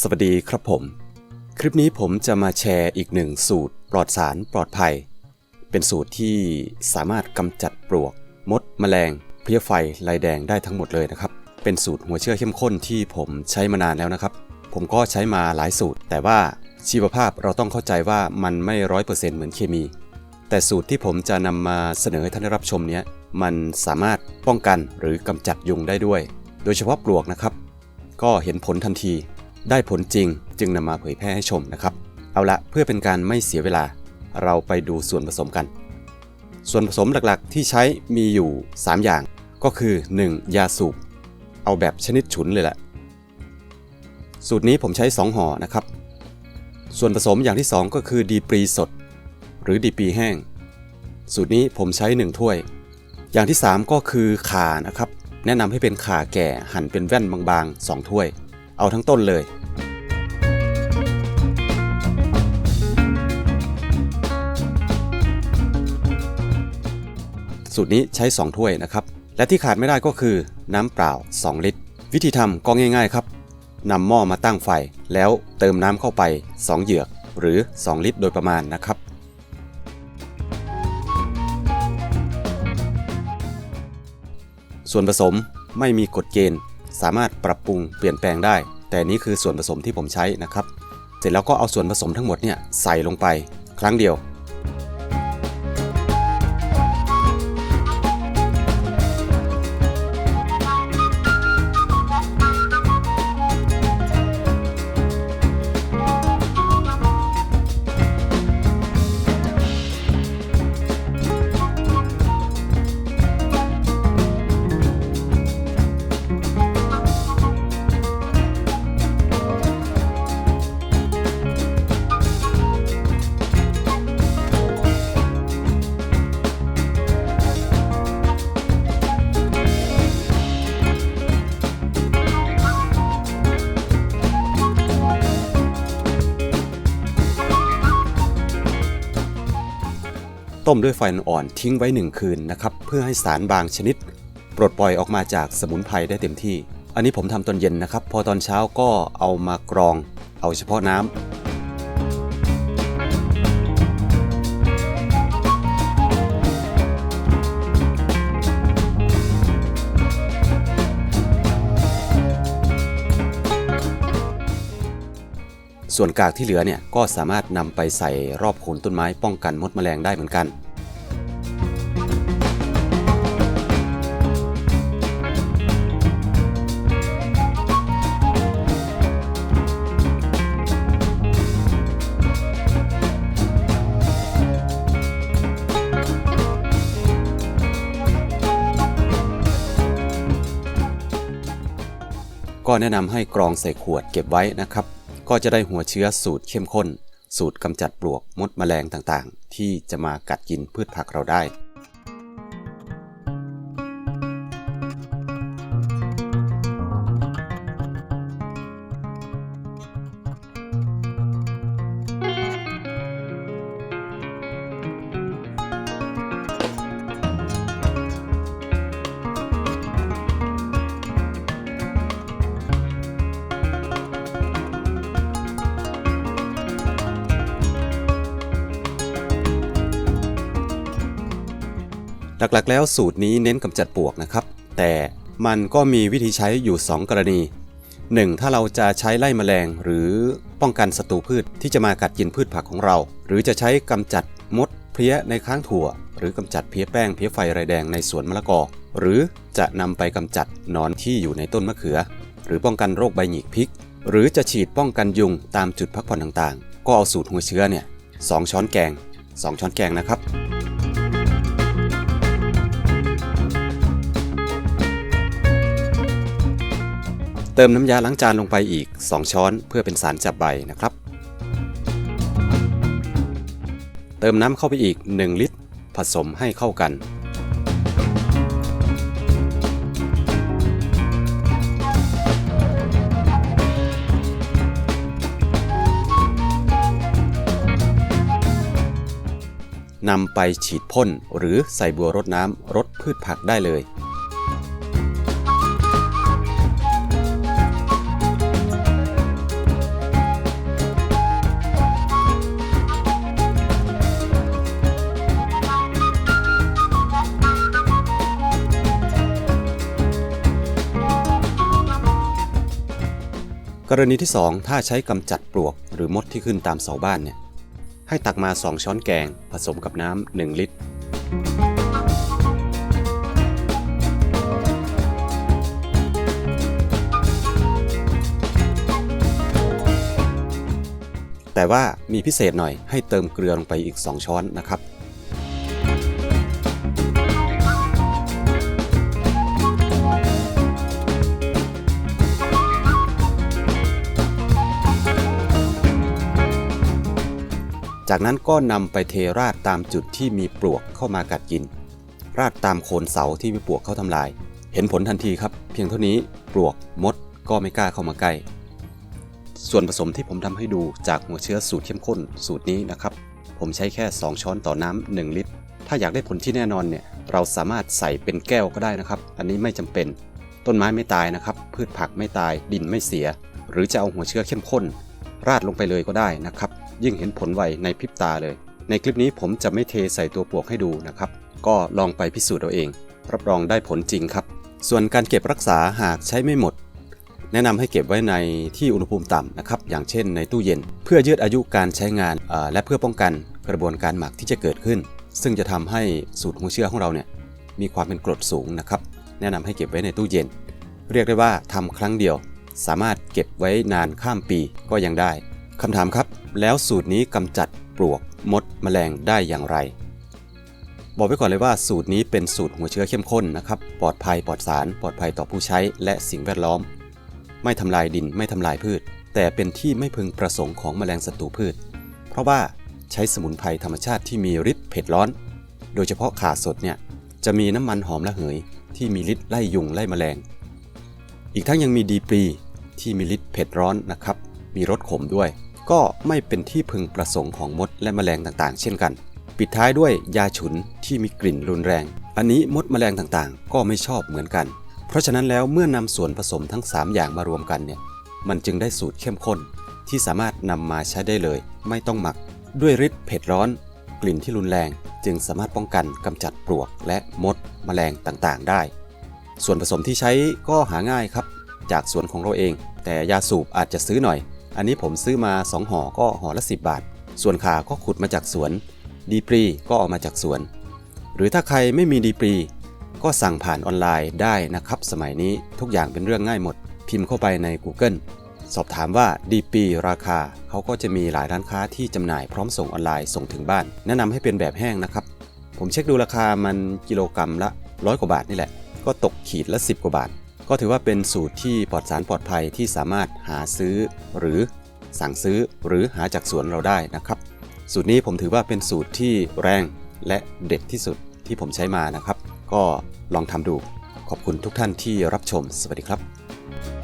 สวัสดีครับผม คลิปนี้ผมจะมาแชร์อีกหนึ่งสูตรปลอดสารปลอดภัย เป็นสูตรที่สามารถกำจัดปลวก มดแมลงเพลี้ยไฟลายแดงได้ทั้งหมดเลยนะครับ เป็นสูตรหัวเชื้อเข้มข้นที่ผมใช้มานานแล้วนะครับ ผมก็ใช้มาหลายสูตร แต่ว่าชีวภาพเราต้องเข้าใจว่ามันไม่ร้อยเปอร์เซ็นต์เหมือนเคมี แต่สูตรที่ผมจะนำมาเสนอให้ท่านได้รับชมเนี้ยมันสามารถป้องกันหรือกำจัดยุงได้ด้วย โดยเฉพาะปลวกนะครับ ก็เห็นผลทันที ได้ผลจริงจึงนำมาเผยแพร่ให้ชมนะครับ เอาละเพื่อเป็นการไม่เสียเวลา เราไปดูส่วนผสมกัน ส่วนผสมหลักๆ ที่ใช้มีอยู่ 3 อย่าง ก็คือ 1. ยาสูบ เอาแบบชนิดฉุนเลยแหละ สูตรนี้ผมใช้ 2ห่อนะครับ ส่วนผสมอย่างที่ 2 ก็คือดีปรีสด หรือดีปรีแห้ง สูตรนี้ผมใช้ 1 ถ้วย อย่างที่ 3 ก็คือข่านะครับ แนะนำให้เป็นข่าแก่หั่นเป็นแว่นบางๆ 2 ถ้วย เอาทั้งต้นเลย สูตรนี้ใช้ 2 ถ้วยนะครับ และที่ขาดไม่ได้ก็คือน้ำเปล่า 2 ลิตร วิธีทำก็ง่ายๆครับนำหม้อมาตั้งไฟ แล้วเติมน้ำเข้าไป 2 เหยือกหรือ 2 ลิตรโดยประมาณนะครับส่วนผสมไม่มีกฎเกณฑ์ สามารถปรับปรุงเปลี่ยนแปลงได้ แต่นี้คือส่วนผสมที่ผมใช้นะครับ เสร็จแล้วก็เอาส่วนผสมทั้งหมดเนี่ยใส่ลงไปครั้งเดียว ต้มด้วยไฟอ่อนทิ้งไว้1คืนนะครับเพื่อให้สารบางชนิด ปลดปล่อยออกมาจากสมุนไพรได้เต็มที่ อันนี้ผมทำตอนเย็นนะครับ พอตอนเช้าก็เอามากรอง เอาเฉพาะน้ำส่วนกากที่เหลือเนี่ยก็สามารถนำไปใส่รอบโคนต้นไม้ป้องกันมดแมลงได้เหมือนกัน ก็แนะนำให้กรองใส่ขวดเก็บไว้นะครับ ก็จะได้หัวเชื้อสูตรเข้มข้น สูตรกำจัดปลวกมดแมลงต่างๆ ที่จะมากัดกินพืชผักเราได้ หลักๆ แล้วสูตรนี้เน้นกำจัดปวกนะครับ แต่มันก็มีวิธีใช้อยู่ 2 กรณี 1. ถ้าเราจะใช้ไล่แมลงหรือป้องกันศัตรูพืชที่จะมากัดกินพืชผักของเรา หรือจะใช้กำจัดมดเพลี้ยในค้างถั่ว หรือกำจัดเพลี้ยแป้งเพลี้ยไฟไรแดงในสวนมะละกอ หรือจะนำไปกำจัดนอนที่อยู่ในต้นมะเขือ หรือป้องกันโรคใบหงิกพริก หรือจะฉีดป้องกันยุงตามจุดพักผ่อนต่างๆ ก็เอาสูตรหัวเชื้อเนี่ยสองช้อนแกง 2 ช้อนแกงนะครับ เติมน้ำยาล้างจานลงไปอีก 2 ช้อนเพื่อเป็นสารจับใบนะครับ เติมน้ำเข้าไปอีก 1 ลิตร ผสมให้เข้ากัน นำไปฉีดพ่นหรือใส่บัวรดน้ำรดพืชผักได้เลย รณีที่ 2 ถ้าใช้กำจัดปลวกหรือมดที่ขึ้นตามเสาบ้านเนี่ยให้ตักมา 2 ช้อนแกงผสมกับน้ำ1ลิตร แต่ว่ามีพิเศษหน่อยให้เติมเกลือลงไปอีก 2 ช้อนนะครับ จากนั้นก็นำไปเทราดตามจุดที่มีปลวกเข้ามากัดกิน ราดตามโคนเสาที่มีปลวกเข้าทำลาย เห็นผลทันทีครับ เพียงเท่านี้ปลวกมดก็ไม่กล้าเข้ามาใกล้ ส่วนผสมที่ผมทำให้ดูจากหัวเชื้อสูตรเข้มข้นสูตรนี้นะครับ ผมใช้แค่ 2 ช้อนต่อน้ำ1ลิตร ถ้าอยากได้ผลที่แน่นอนเนี่ยเราสามารถใส่เป็นแก้วก็ได้นะครับ อันนี้ไม่จำเป็น ต้นไม้ไม่ตายนะครับ พืชผักไม่ตายดินไม่เสีย หรือจะเอาหัวเชื้อเข้มข้น ราดลงไปเลยก็ได้นะครับ ยิ่งเห็นผลไวในพริบตาเลย ในคลิปนี้ผมจะไม่เทใส่ตัวปลวกให้ดูนะครับ ก็ลองไปพิสูจน์เอาเอง รับรองได้ผลจริงครับ ส่วนการเก็บรักษาหากใช้ไม่หมด แนะนำให้เก็บไว้ในที่อุณหภูมิต่ำนะครับ อย่างเช่นในตู้เย็น เพื่อยืดอายุการใช้งานและเพื่อป้องกันกระบวนการหมักที่จะเกิดขึ้น ซึ่งจะทำให้สูตรหัวเชื้อของเราเนี่ยมีความเป็นกรดสูงนะครับ แนะนำให้เก็บไว้ในตู้เย็น เรียกได้ว่าทำครั้งเดียว สามารถเก็บไว้นานข้ามปีก็ยังได้ คำถามครับ แล้วสูตรนี้กำจัดปลวกมดแมลงได้อย่างไร บอกไว้ก่อนเลยว่าสูตรนี้เป็นสูตรหัวเชื้อเข้มข้นนะครับ ปลอดภัยปลอดสาร ปลอดภัยต่อผู้ใช้และสิ่งแวดล้อม ไม่ทำลายดินไม่ทำลายพืช แต่เป็นที่ไม่พึงประสงค์ของแมลงศัตรูพืช เพราะว่าใช้สมุนไพรธรรมชาติที่มีฤทธิ์เผ็ดร้อน โดยเฉพาะข่าสดเนี่ยจะมีน้ำมันหอมระเหย ที่มีฤทธิ์ไล่ยุงไล่แมลง อีกทั้งยังมีดีปรีที่มีฤทธิ์เผ็ดร้อนนะครับ มีรสขมด้วย ก็ไม่เป็นที่พึงประสงค์ของมดและแมลงต่างๆ เช่นกัน ปิดท้ายด้วยยาฉุนที่มีกลิ่นรุนแรง อันนี้มดแมลงต่างๆ ก็ไม่ชอบเหมือนกัน เพราะฉะนั้นแล้วเมื่อนำส่วนผสมทั้ง 3 อย่างมารวมกันเนี่ยมันจึงได้สูตรเข้มข้น ที่สามารถนำมาใช้ได้เลย ไม่ต้องหมัก ด้วยฤทธิ์เผ็ดร้อน กลิ่นที่รุนแรงจึงสามารถป้องกันกำจัดปลวกและมดแมลงต่างๆ ได้ ส่วนผสมที่ใช้ก็หาง่ายครับ จากสวนของเราเอง แต่ยาสูบอาจจะซื้อหน่อย อันนี้ผมซื้อมา 2ห่อก็ห่อละ 10 บาท ส่วนขาก็ขุดมาจากสวน ดีปรีก็ออกมาจากสวน หรือถ้าใครไม่มีดีปรีก็สั่งผ่านออนไลน์ได้นะครับ สมัยนี้ทุกอย่างเป็นเรื่องง่ายหมด พิมพ์เข้าไปใน Google สอบถามว่าดีปีราคา เขาก็จะมีหลายร้านค้าที่จำหน่ายพร้อมส่งออนไลน์ส่งถึงบ้าน แนะนำให้เป็นแบบแห้งนะครับ ผมเช็คดูราคามันกิโลกรัมละร้อยกว่าบาทนี่แหละ ก็ตกขีดละ 10 กว่าบาท ก็ถือว่าเป็นสูตรที่ปลอดสารปลอดภัยที่สามารถหาซื้อ หรือสั่งซื้อหรือหาจากสวนเราได้นะครับ สูตรนี้ผมถือว่าเป็นสูตรที่แรงและเด็ดที่สุดที่ผมใช้มานะครับ ก็ลองทำดูขอบคุณทุกท่านที่รับชม สวัสดีครับ